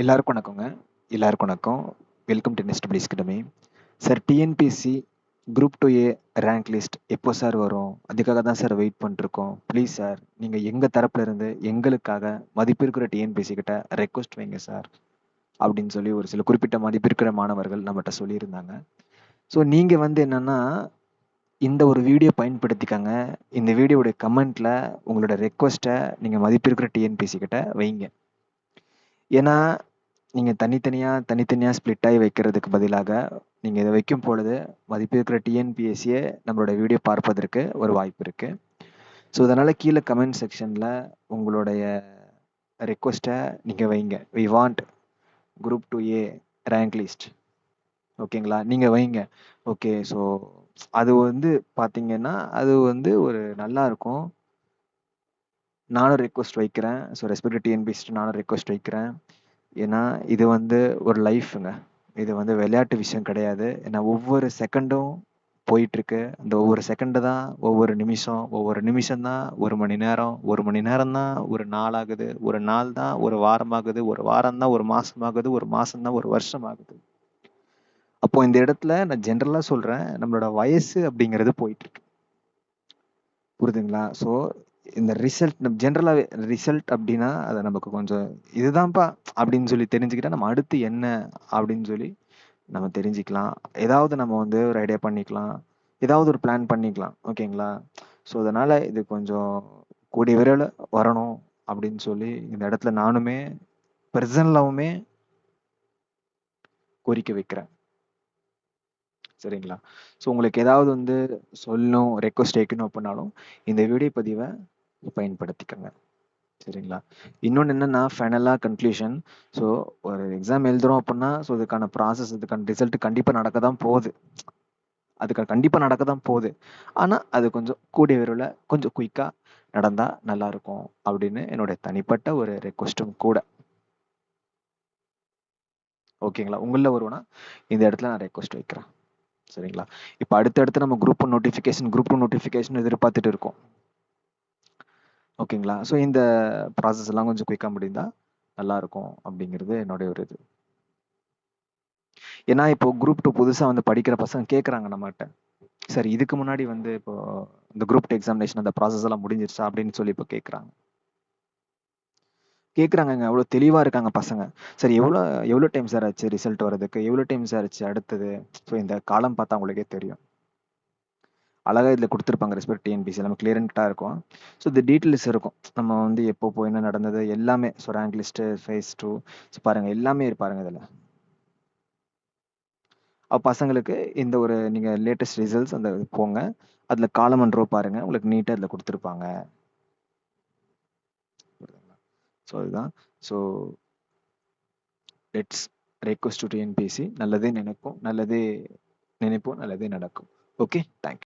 எல்லாருக்கும் வணக்கங்க. எல்லாருக்கும் வணக்கம். Welcome to next please கிட்டமே sir TNPSC group two A rank list எப்போ சார் வரும்? அதுக்காக தான் சார் வெயிட் பண்ணிருக்கோம் ப்ளீஸ் சார் நீங்கள் எங்கள் தரப்புல இருந்து எங்களுக்காக மதிப்பு இருக்கிற டிஎன்பிசி கிட்ட ரெக்வஸ்ட் வைங்க சார் அப்படின்னு சொல்லி ஒரு சில குறிப்பிட்ட மதிப்பு இருக்கிற மாணவர்கள் நம்மகிட்ட சொல்லியிருந்தாங்க. ஸோ நீங்கள் வந்து என்னென்னா இந்த ஒரு வீடியோ பயன்படுத்திக்கங்க. இந்த வீடியோடைய கமெண்ட்டில் உங்களோட ரெக்வஸ்ட்டை நீங்கள் மதிப்பு இருக்கிற டிஎன்பிசி கிட்ட வைங்க. ஏன்னா நீங்கள் தனித்தனியாக தனித்தனியாக ஸ்ப்ளிட்டாகி வைக்கிறதுக்கு பதிலாக நீங்கள் இதை வைக்கும் பொழுது மதிப்பு இருக்கிற டிஎன்பிஎஸ்சியை நம்மளோட வீடியோ பார்ப்பதற்கு ஒரு வாய்ப்பு இருக்குது ஸோ அதனால் கீழே கமெண்ட் செக்ஷனில் உங்களுடைய ரெக்வஸ்ட்டை நீங்கள் வைங்க. We want group two A rank list ஓகேங்களா நீங்கள் வைங்க. ஓகே ஸோ அது வந்து பார்த்தீங்கன்னா அது வந்து ஒரு நல்லா இருக்கும். நானும் ரெக்வஸ்ட் வைக்கிறேன். ஸோ ரெஸ்பெக்ட் டிஎன்பிஎஸ்ட்டு நானும் ரெக்வஸ்ட் வைக்கிறேன். ஏன்னா இது வந்து ஒரு லைஃப்ங்க. இது வந்து விளையாட்டு விஷயம் கிடையாது. ஏன்னா ஒவ்வொரு செகண்டும் போயிட்டுருக்கு. அந்த ஒவ்வொரு செகண்டு தான் ஒவ்வொரு நிமிஷம். ஒவ்வொரு நிமிஷம் தான் ஒரு மணி நேரம். ஒரு மணி நேரம் தான் ஒரு நாள் ஆகுது ஒரு நாள் தான் ஒரு வாரம் ஆகுது ஒரு வாரம் தான் ஒரு மாதம் ஆகுது ஒரு மாதம் தான் ஒரு வருஷம் ஆகுது அப்போ இந்த இடத்துல நான் ஜென்ரலாக சொல்கிறேன் நம்மளோட வயசு அப்படிங்கிறது போயிட்டுருக்கு. புரியுதுங்களா ஸோ இந்த ரிசல்ட் நம்ம ஜென்ரலாகவே ரிசல்ட் அப்படின்னா அதை நமக்கு கொஞ்சம் இதுதான்ப்பா அப்படின்னு சொல்லி தெரிஞ்சுக்கிட்டா நம்ம அடுத்து என்ன அப்படின்னு சொல்லி நம்ம தெரிஞ்சுக்கலாம். ஏதாவது நம்ம வந்து ஒரு ஐடியா பண்ணிக்கலாம். ஏதாவது ஒரு பிளான் பண்ணிக்கலாம். ஓகேங்களா? ஸோ அதனால் இது கொஞ்சம் கூடிய விரைவில் வரணும் அப்படின்னு சொல்லி இந்த இடத்துல நானுமே பர்சனலாவுமே கோரிக்கை வைக்கிறேன். சரிங்களா? ஸோ உங்களுக்கு ஏதாவது வந்து சொல்லணும் ரெக்வஸ்ட் வைக்கணும் அப்படின்னாலும் இந்த வீடியோ பதிவை பயன்படுத்திக்கோங்க. சரிங்களா? இன்னொன்று என்னன்னா ஃபைனலாக கன்க்ளூஷன் ஸோ ஒரு எக்ஸாம் எழுதுகிறோம் அப்படின்னா ஸோ இதுக்கான ப்ராசஸ் இதுக்கான ரிசல்ட் கண்டிப்பாக நடக்க தான் போகுது. அதுக்கு கண்டிப்பாக நடக்க தான் போகுது. ஆனால் அது கொஞ்சம் கூடிய விரைவில் கொஞ்சம் குயிக்காக நடந்தால் நல்லாயிருக்கும் அப்படின்னு என்னுடைய தனிப்பட்ட ஒரு ரெக்வஸ்ட்டும் கூட. ஓகேங்களா? உங்களில் வருவேன்னா இந்த இடத்துல நான் ரெக்வஸ்ட் வைக்கிறேன். சரிங்களா? இப்போ அடுத்தடுத்து நம்ம குரூப் நோட்டிஃபிகேஷன் குரூப் நோட்டிஃபிகேஷன் எதிர்பார்த்துட்டு இருக்கோம். ஓகேங்களா? ஸோ இந்த ப்ராசஸ் எல்லாம் கொஞ்சம் குயிக்காக முடிந்தா நல்லா இருக்கும் அப்படிங்கிறது என்னுடைய ஒரு இது. ஏன்னா இப்போ குரூப் டூ புதுசாக வந்து படிக்கிற பசங்க கேட்குறாங்க நம்மகிட்ட. சரி இதுக்கு முன்னாடி வந்து இப்போ இந்த குரூப் டூ எக்ஸாமினேஷன் அந்த ப்ராசஸ் எல்லாம் முடிஞ்சிருச்சா? அப்படின்னு சொல்லி இப்போ கேட்குறாங்க கேட்குறாங்கங்க அவ்வளோ தெளிவாக இருக்காங்க பசங்க. சரி எவ்வளோ எவ்வளோ டைம் சார் ஆச்சு? ரிசல்ட் வர்றதுக்கு? எவ்வளோ டைம் சார் ஆச்சு? அடுத்தது? ஸோ இந்த காலம் பார்த்தா உங்களுக்கே தெரியும். அழகாக இதில் கொடுத்துருப்பாங்க ரெஸ்பெக்ட் டிஎன்பிசி நம்ம கிளியரண்ட்டாக இருக்கும். ஸோ இந்த டீட்டெயில்ஸ் இருக்கும். நம்ம வந்து எப்போ போய் என்ன நடந்தது எல்லாமே. So rank list phase two so பாருங்கள் எல்லாமே இருப்பாருங்க இதில். அப்போ பசங்களுக்கு இந்த ஒரு நீங்கள் லேட்டஸ்ட் ரிசல்ட்ஸ் அந்த போங்க. அதில் காலம் அண்ட் ரோ பாருங்கள் உங்களுக்கு நீட்டாக இதில் கொடுத்துருப்பாங்க. ஸோ அதுதான். So let's request to TNPSC நல்லதே நினைப்போம் நல்லதே நினைப்போம் நல்லதே நடக்கும். Okay thank you